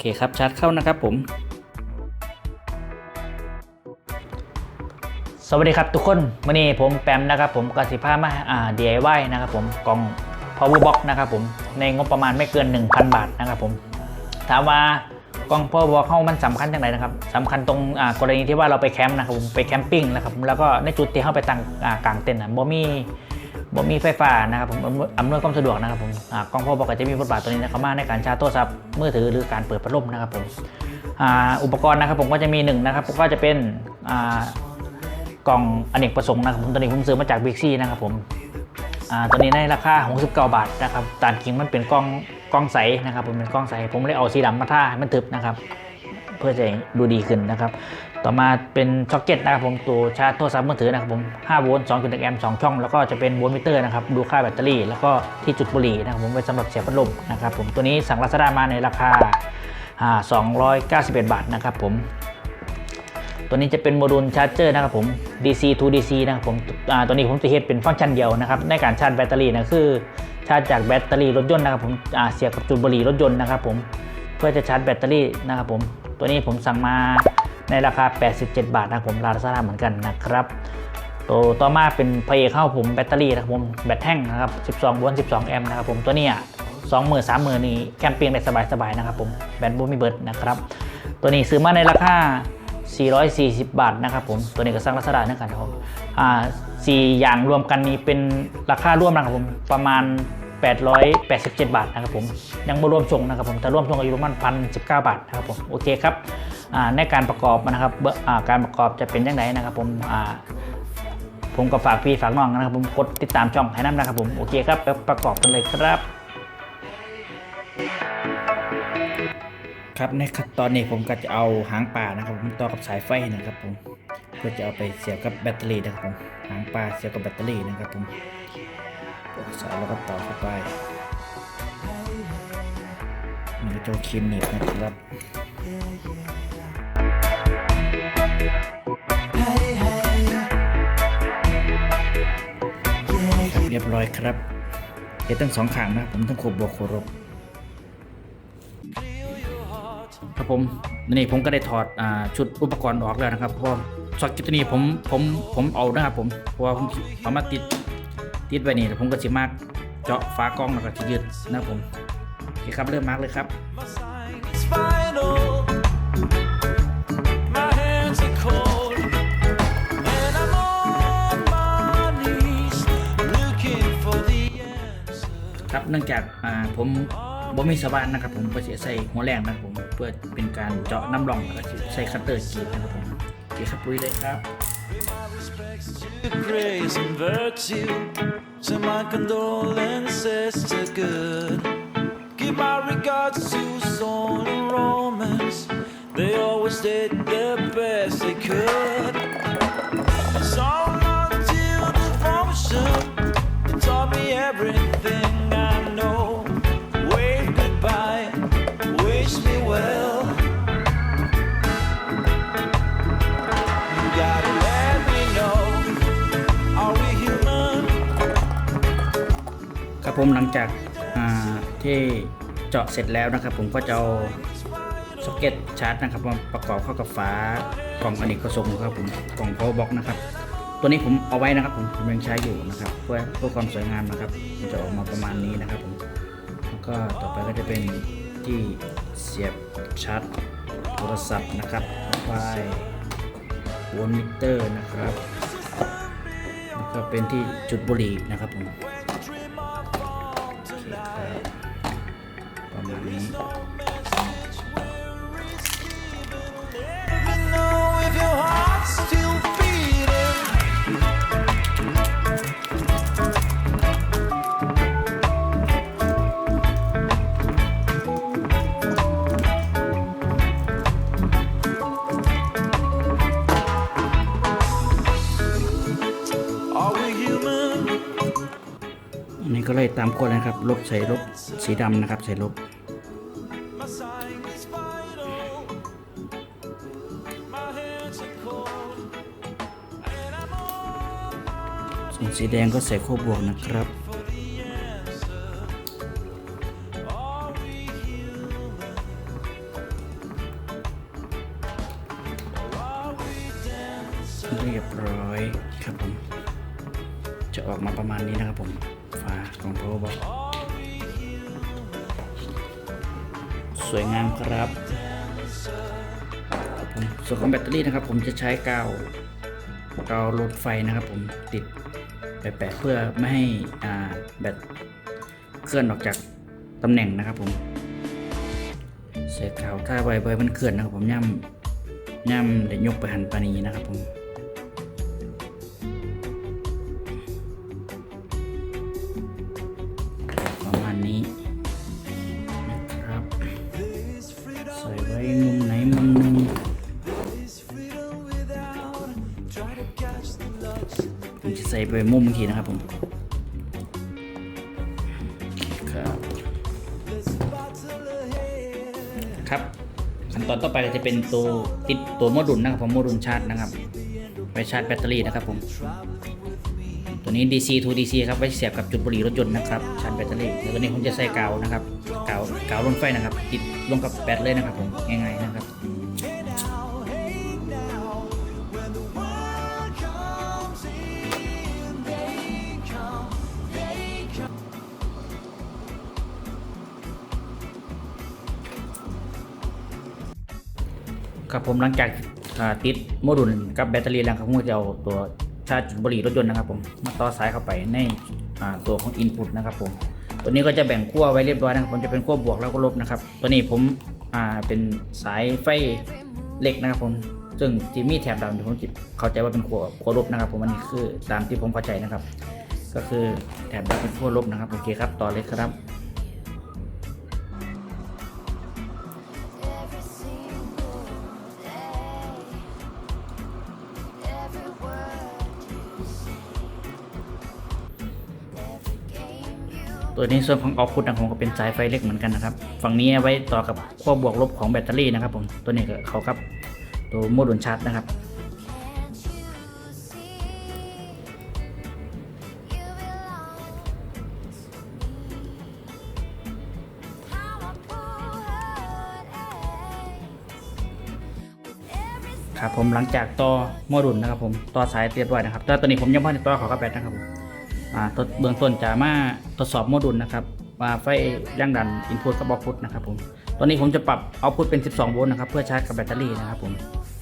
เคครับชาร์จเข้านะครับผม สวัสดีครับทุกคนวันนี้ผมแปมนะครับผมกสิภามาอ่า DIY นะครับผมกล่อง power box นะครับผมในงบประมาณไม่เกิน 1,000 บาทนะครับผมถามว่ากล่อง power box เข้ามันสำคัญจังไหนนะครับสำคัญตรงอ่ากรณีที่ว่าเราไปแคมป์นะครับผมไปแคมปิ้งนะครับผมแล้วก็ในจุดที่เข้าไปตั้งอ่ากางเต็นท์นะบ่มี บ่มีไฟฟ้านะครับผมอำนวยอำนวยความสะดวกนะครับผมกล่อง power box ก็จะมีบทบาทตัวนี้นะครับมาในการชาร์จโทรศัพท์มือถือหรือการเปิดพัดลมนะครับผมอุปกรณ์นะครับผมก็จะมีหนึ่งนะครับก็จะเป็นกล่องอเนกประสงค์นะครับผมตัวนี้ผมซื้อมาจากบิ๊กซีนะครับผมตัวนี้ในราคา69บาทนะครับตามจริงมันเป็นกล้องกล้องใสนะครับผมเป็นกล้องใสผมเลยเอาสีดำมาท่าให้มันทึบนะครับ เพื่อจะดูดีขึ้นนะครับ ต่อมาเป็นช็อคเก็ตนะครับผมตัวชาร์จโทรศัพท์มือถือนะครับผม5โวลต์2.1แอมป์2ช่อง แล้วก็จะเป็นโวลต์มิเตอร์นะครับดูค่าแบตเตอรี่ แล้วก็ที่จุดบุหรี่นะครับผมไว้สำหรับเสียบพัดลมนะครับผมตัวนี้สั่งลาซาด้ามาในราคา 291 บาทนะครับผมตัวนี้จะเป็นโมดูลชาร์จเจอร์นะครับผม DC to DC นะครับผมตัวนี้ผมจะเฮ็ดเป็นฟังก์ชันเดียวนะครับในการชาร์จแบตเตอรี่นะคือชาร์จจากแบตเตอรี่รถยนต์นะครับผมเสียบกับจุดบุหรี่รถยนต์นะครับผมเพื่อจะชาร์จแบตเตอรี่นะครับผมตัวนี้ผมสั่งมา ในราคา 87 บาทนะครับผมราคาเหมือนกันนะครับตัวต่อมาเป็นพเอกเข้าผมแบตเตอรี่นะครับผมแบตแท่งนะครับ12โวลต์12 แอมป์นะครับผมตัวเนี้ยสองหมื่นสามหมื่นนี่แคมเปิ้งได้สบายๆนะครับผมแบตบูมีเบิร์ดนะครับตัวนี้ซื้อมาในราคา 440 บาทนะครับผมตัวนี้ก็สร้างลักษณะนะครับผมอ่าสี่อย่างรวมกันนี้เป็นราคาร่วมนะครับผมประมาณ 887 บาทนะครับผมยังไม่รวมชงนะครับผมถ้ารวมชงก็อยู่ประมาณพันสิบเก้าบาทนะครับผมโอเคครับ ในการประกอบนะครับการประกอบจะเป็นยังไงนะครับ ผมผมก็ฝากพี่ฝากน้องนะครับ ผมกดติดตามช่องให้น้ำนะครับผมโอเคครับไปประกอบกันเลยครับ ครับในขั้นตอนนี้ผมก็จะเอาหางปลานะครับ ผมต่อกับสายไฟนะครับผมเพื่อจะเอาไปเสียบกับแบตเตอรี่นะครับผมหางปลาเสียบกับแบตเตอรี่นะครับผมปลดสายแล้วก็ต่อเข้าไปนี่ก็จะครีมหนีบนะครับ ร้อยครับเฮ็ดทั้งสองข้างนะครับผมทั้งขบบวกขบลบครับผมนี่ผมก็ได้ถอดอ่าชุดอุปกรณ์ออกแล้วนะครับเพราะว่าช็อตกิตนี้ผมผมผมเอานะครับผมเพราะว่าผมเอามาติดติดไว้นี่แล้วผมก็จะมากเจาะฝากล้องแล้วก็จะยืดนะครับผมโอเคครับเริ่มมาร์กเลยครับ เนื่องจากอ่าผมบ่มีสว่านนะครับผมก็จะใส่หัวแรงนะครับผมเพื่อเป็นการเจาะน้ำรองแล้วก็ใช้คัตเตอร์กรีดนะครับผมโอเคครับปุ้ยเลยครับ My respects to grace and virtue, to my condolences to good. Give my regards to Saul and Romans. They always did the best they could. So long till devotion. It taught me everything ผมหลังจากาที่เจาะเสร็จแล้วนะครับ ผมก็จะเอาซ็อกเก็ตชาร์จนะครับมาประกอบเข้ากับฝากล่องอเนกประสงค์ครับผมกล่อง power box นะครับ ตัวนี้ผมเอาไว้นะครับ ผมผมยังใช้อยู่นะครับเพื่อเพื่อความสวยงามนะครับมันจะออกมาประมาณนี้นะครับผมแล้วก็ต่อไปก็จะเป็นที่เสียบชาร์จโทรศัพท์นะครับไฟวอลมิเตอร์นะครับแล้วก็เป็นที่จุดบุหรี่นะครับผม นนี้ก็เลยตามกฎนะครับ ลบใส่ลบสีดำนะครับ ใส่ลบ สีแดงก็ใส่ขั้วบวกนะครับ เรียบร้อยครับผม จะออกมาประมาณนี้นะครับผมฝาของโรบอทสวยงามครับผมส่วนของแบตเตอรี่นะครับ ผมจะใช้กาวกาวลดไฟนะครับ ผมติด แปะๆเพื่อไม่ให้อ่าแบตเคลื่อนออกจากตำแหน่งนะครับผมเศษกาวถ้าใบใบมันเคลื่อนนะครับผมย่ำย่ำเดี๋ยวยกไปหันปานีนะครับผม ผมจะใส่ไปมุมบางทีนะครับผมครับครับขั้นตอนต่อไปก็จะเป็นตัวติดตัวโมดูลนะครับผมโมดูลชาร์จนะครับไปชาร์จแบตเตอรี่นะครับผมตัวนี้ DC to DC ครับไว้เสียบกับจุดบุหรี่รถยนต์นะครับชาร์จแบตเตอรี่แล้วตัวนี้ผมจะใส่กาวนะครับกาวกาวลนไฟนะครับติดลงกับแบตเลยนะครับผมง่ายๆนะครับ ครับผมหลังจากติดโมดูลกับแบตเตอรี่แล้วครับผมก็จะเอาตัวชาร์จจุดบุหรี่รถยนต์นะครับผมมาต่อสายเข้าไปในตัวของ Input นะครับผมตัวนี้ก็จะแบ่งขั้วไว้เรียบร้อยนะครับผมจะเป็นขั้วบวกแล้วก็ลบนะครับ ตัวนี้ผมเป็นสายไฟเหล็กนะครับผมซึ่งที่มีแถบดำที่ผมจิเข้าใจว่าเป็นขั้วขั้วลบนะครับ ผมอันนี้คือตามที่ผมเข้าใจนะครับ ก็คือแถบดำเป็นขั้วลบนะครับโอเคครับต่อเลยครับ ตัวนี้ส่วนของเอาพุทของผมก็เป็นสายไฟเล็กเหมือนกันนะครับ ฝั่งนี้เอาไว้ต่อกับขั้วบวกลบของแบตเตอรี่นะครับผมตัวนี้ก็เขากับตัวโมดูลชาร์จนะครับครับผมหลังจากต่อโมดูลนะครับผมต่อสายเรียบร้อยนะครับแต่ตัวนี้ผมยังไม่ได้ต่อขอกับแบตนะครับผม อ่าตัวเบื้องต้นจะมาทดสอบโมดูลนะครับว่าไฟแรงดันอินพุตกับเอาพุตนะครับผมตัวนี้ผมจะปรับเอาพุตเป็น 12 โวลต์นะครับเพื่อชาร์จกับแบตเตอรี่นะครับผม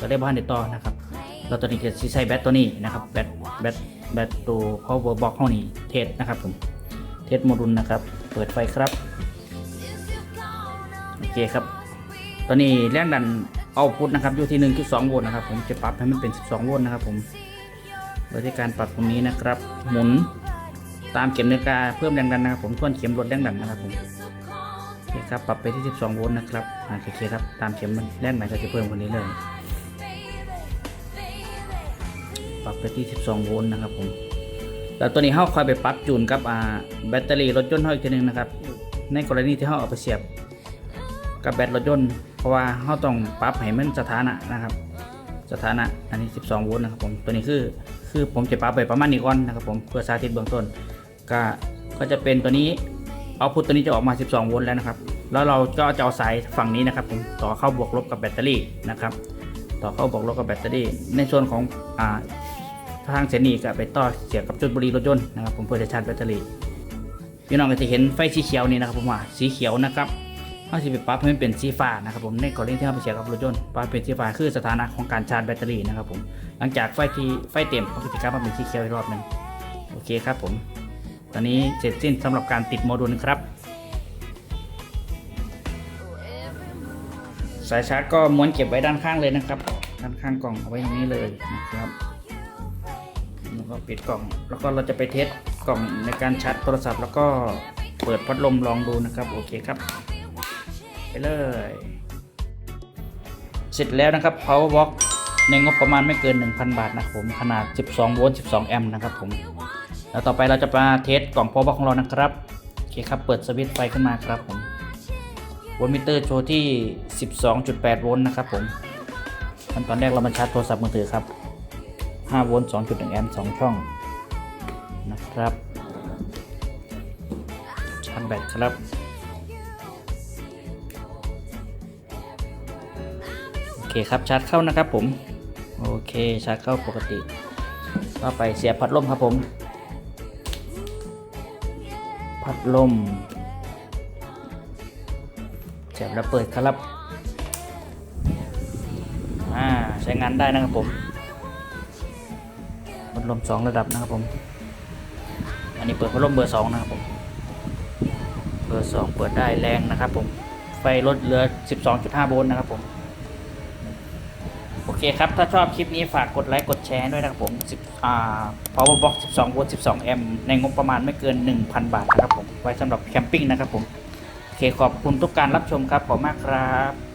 ก็ได้บ้านในต่อนะครับแล้วตัวนี้จะใช้แบตตัวนี้นะครับแบตแบตแบตตัว power box เท่านี้เทสนะครับผมเทสโมดูลนะครับ เปิดไฟครับโอเคครับ ตอนนี้แรงดันเอาพุทนะครับอยู่ที่ 1.2 โวลต์นะครับผมจะปรับให้มันเป็น 12 โวลต์นะครับผมโดยที่การปรับตรงนี้นะครับ หมุน ตามเข็มนาฬิกาเพิ่มแรงดันนะครับผมทวนเข็มลดแรงดันนะครับผมโอเคครับปรับไปที่ 12 โวลต์นะครับอ่าโอเคครับตามเข็มมันแรงดันก็จะเพิ่มกันนี้เลย ปรับไปที่ 12 โวลต์นะครับผมแล้วตัวนี้เฮาคอยไปปรับจูนกับอ่าแบตเตอรี่รถยนต์เฮาอีกทีหนึงนะครับ ในกรณีที่เฮาเอาไปเสียบกับแบตรถยนต์เพราะว่าเราต้องปรับให้มันสถานะนะครับ สถานะอันนี้ 12 โวลต์นะครับผมตัวนี้คือคือผมจะปรับไปประมาณนี้ก่อนนะครับผมเพื่อสาธิตเบื้องต้น ก็ก็จะเป็นตัวนี้เอาพุทตัวนี้จะออกมา 12 โวลต์แล้วนะครับ แล้วเราก็จะเอาสายฝั่งนี้นะครับผมต่อเข้าบวกลบกับแบตเตอรี่นะครับ ต่อเข้าบวกลบกับแบตเตอรี่ ในส่วนของอ่าทางเส้นนี้ก็ไปต่อเสียบกับจุดบุหรี่รถยนต์นะครับผมเพื่อจะชาร์จแบตเตอรี่พี่น้องก็จะเห็นไฟสีเขียวนี่นะครับผมว่าสีเขียวนะครับเขาจะไปปรับให้มันเป็นสีฟ้านะครับผมในกรณีที่เราไปเสียบกับรถยนต์ปรับเป็นสีฟ้าคือสถานะของการชาร์จแบตเตอรี่นะครับผมหลังจากไฟที่ไฟเต็มมันก็จะกลับมาเป็นสีเขียวอีกรอบหนึ่งโอเคครับผม อนนี้เสร็จสิ้นสำหรับการติดโมดูลครับ สายชาร์จก็ม้วนเก็บไว้ด้านข้างเลยนะครับ ด้านข้างกล่องเอาไว้อย่างนี้เลยนะครับแล้วก็ปิดกล่อง แล้วก็เราจะไปเทสกล่องในการชาร์จโทรศัพท์ แล้วก็เปิดพัดลมลองดูนะครับโอเคครับ ไปเลย เสร็จแล้วนะครับ power box ในงบประมาณไม่เกิน 1,000 บาทนะครับผมขนาด 12 โวลต์ 12 แอมป์นะครับผม แล้วต่อไปเราจะมาเทสกล่อง power box ของเรานะครับโอเคครับเปิดสวิตช์ไฟขึ้นมาครับผมโวลต์มิเตอร์โชว์ที่ 12.8 โวลต์นะครับผมขั้นตอนแรกเรามาชาร์จโทรศัพท์มือถือครับ 5 โวลต์ 2.1 แอมป์ 2 ช่องนะครับ ชาร์จแบตครับ โอเคครับชาร์จเข้านะครับผม โอเคชาร์จเข้าปกติ ต่อไปเสียบพัดลมครับผม พัดลมเสียบแล้วเปิดครับอ่าใช้งานได้นะครับผมพัดลมสองระดับนะครับผม อันนี้เปิดพัดลมเบอร์สองนะครับผมเบอร์สองเปิดได้แรงนะครับผมไฟลดเหลือ 12.5 โวลต์นะครับผม โอเคครับ ถ้าชอบคลิปนี้ฝากกดไลค์กดแชร์ด้วยนะครับผม10อ่า power box 12โวลต์12แอมป์ในงบประมาณไม่เกิน 1,000 บาทนะครับผม ไว้สำหรับแคมปิ้งนะครับผม โอเคขอบคุณทุกการรับชมครับ ขอบคุณมากครับ